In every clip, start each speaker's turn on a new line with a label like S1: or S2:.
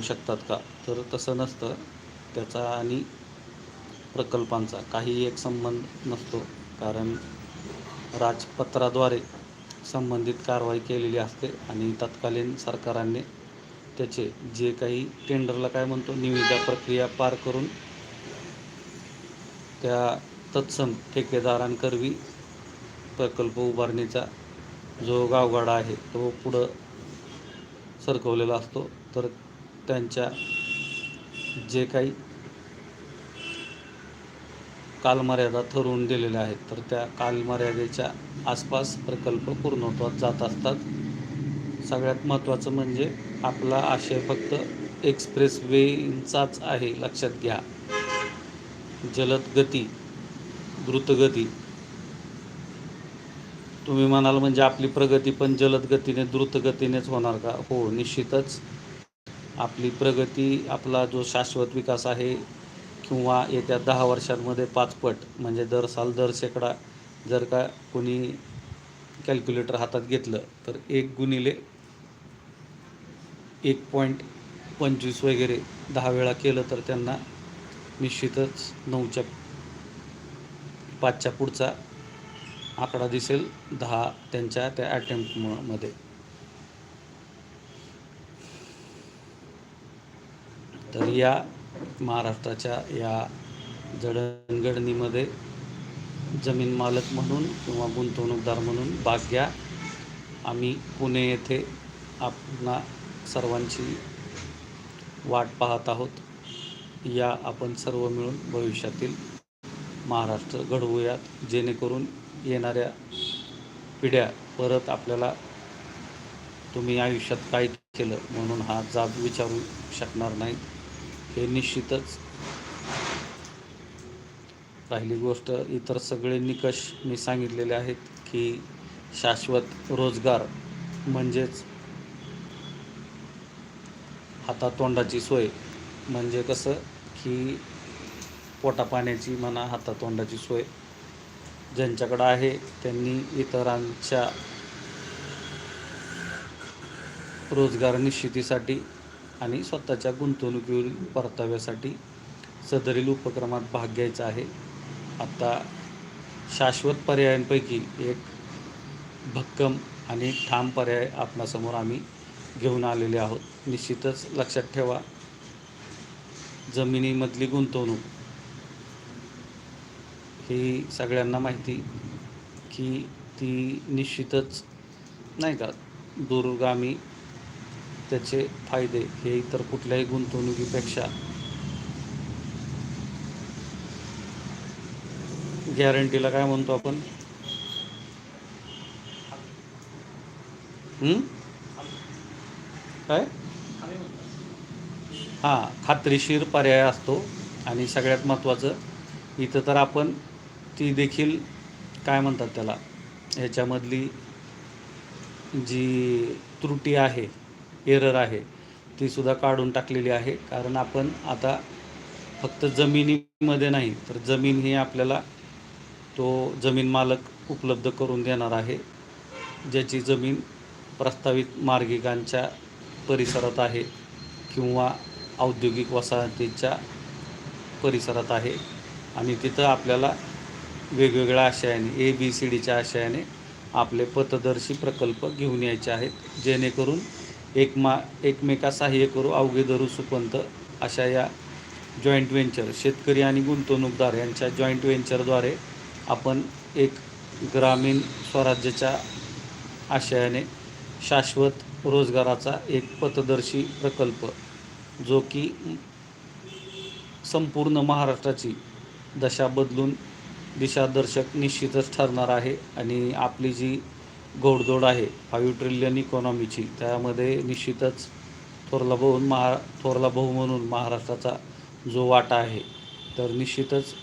S1: होऊ शकतात का? तर तसं नसतं. त्याचा आणि प्रकल्पांचा काही एक संबंध नसतो. कारण राजपत्राद्वारे संबंधित कारवाई केलेली असते आणि तत्कालीन सरकारांनी त्याचे जे काही टेंडरला काय म्हणतो निविदा प्रक्रिया पार करून त्या तत्सम ठेकेदारांकरवी प्रकल्प उभारणीचा जो गावगाडा आहे तो पुढं सरकवलेला असतो. तर त्यांच्या जे काही कालमर्यादा ठरवून दिलेल्या आहेत तर त्या कालमर्यादेच्या आसपास प्रकल्प पूर्णत्वात जात असतात. सगळ्यात महत्त्वाचं म्हणजे आपला आशय फक्त एक्सप्रेस वेचाच आहे लक्षात घ्या. जलद गती द्रुतगती तुम्ही म्हणाल म्हणजे आपली प्रगती पण जलद गतीने द्रुतगतीनेच होणार का? हो निश्चितच. आपली प्रगती आपला जो शाश्वत विकास आहे किंवा येत्या दहा वर्षांमध्ये पाचपट म्हणजे दर साल दर शेकडा जर का कोणी कॅल्क्युलेटर हातात घेतलं तर एक गुणिले एक पॉईंट पंचवीस वगैरे दहा वेळा केलं तर त्यांना निश्चितच नऊच्या पाचच्या पुढचा आकडा दिसेल दहा त्यांच्या त्या अटेम्प्टमध्ये तर या महाराष्ट्राच्या या जडणघडणीमध्ये जमीन मालक म्हणून किंवा गुंतवणूकदार म्हणून भाग घ्या. आम्ही पुणे येथे आपणा सर्वांची वाट पाहत आहोत. या आपण सर्व मिळून भविष्यातील महाराष्ट्र घडवूयात. जेणेकरून येणाऱ्या पिढ्या परत आपल्याला तुम्ही आयुष्यात काय केलं म्हणून हा जाब विचारू शकणार नाहीत. हे निश्चितच राहिली गोष्ट. इतर सगळे निकष मी सांगितलेले आहेत की शाश्वत रोजगार म्हणजेच हातातोंडाची सोय. म्हणजे कसं की पोटापाण्याची म्हणा हातातोंडाची सोय. ज्यांच्याकडं आहे त्यांनी इतरांच्या रोजगार निश्चितीसाठी आणि स्वतःच्या गुंतवणुकीवरील परताव्यासाठी सदरील उपक्रमात भाग घ्यायचा आहे. आता शाश्वत पर्यायांपैकी एक भक्कम आणि ठाम पर्याय आपणासमोर आम्ही घेऊन आलेले आहोत. निश्चितच लक्षात ठेवा जमिनीमधली गुंतवणूक ही सगळ्यांना माहिती की ती निश्चितच नाही का दूरगामी त्याचे फायदे हे इतर कुठल्याही गुंतवणुकीपेक्षा गॅरंटीला काय म्हणतो आपण? काय? हां खात्रीशीर पर्याय असतो आणि सगळ्यात महत्त्वाचं इथं तर आपण ती देखील काय म्हणतात त्याला? ह्याच्यामधली जी त्रुटी आहे एरर आहे. ती सुद्धा काढून टाकलेली आहे. कारण आपण आता फक्त जमिनीमध्ये नाही तर जमीन ही आपल्याला तो जमीन मालक उपलब्ध करून देणार आहे. ज्याची जमीन प्रस्तावित मार्गिकांच्या परिसरात आहे किंवा औद्योगिक वसाहतीच्या परिसरात आहे. आणि तिथं आपल्याला वेगवेगळ्या आशयाने ए बी सी डीच्या आशयाने आपले पथदर्शी प्रकल्प घेऊन यायचे आहेत. जेणेकरून एक मा एकमेका सहाय्य करू अवघे धरू सुपंत अशा या जॉईंट व्हेंचर शेतकरी आणि गुंतवणूकदार यांच्या जॉईंट व्हेंचरद्वारे आपण एक ग्रामीण स्वराज्याच्या आशयाने शाश्वत रोजगाराचा एक पथदर्शी प्रकल्प जो की संपूर्ण महाराष्ट्राची दशा बदलून दिशादर्शक निश्चितच ठरणार आहे. आणि आपली जी गोडदोड आहे. फाईव्ह ट्रिलियन इकॉनॉमीची त्यामध्ये निश्चितच थोरला भाऊन महा थोरला भाऊ म्हणून महाराष्ट्राचा जो वाटा आहे तर निश्चितच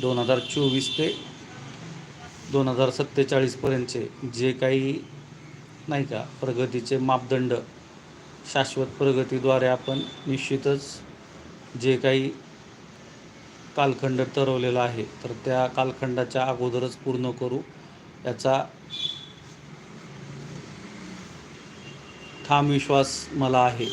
S1: दोन हजार चोवीस ते दोन हजार सत्तेचाळीसपर्यंतचे जे काही नाही का प्रगतीचे मापदंड शाश्वत प्रगतीद्वारे आपण निश्चितच जे काही कालखंड ठरवलेला आहे तर त्या कालखंडाच्या अगोदरच पूर्ण करू. याचा ठाम विश्वास मला आहे.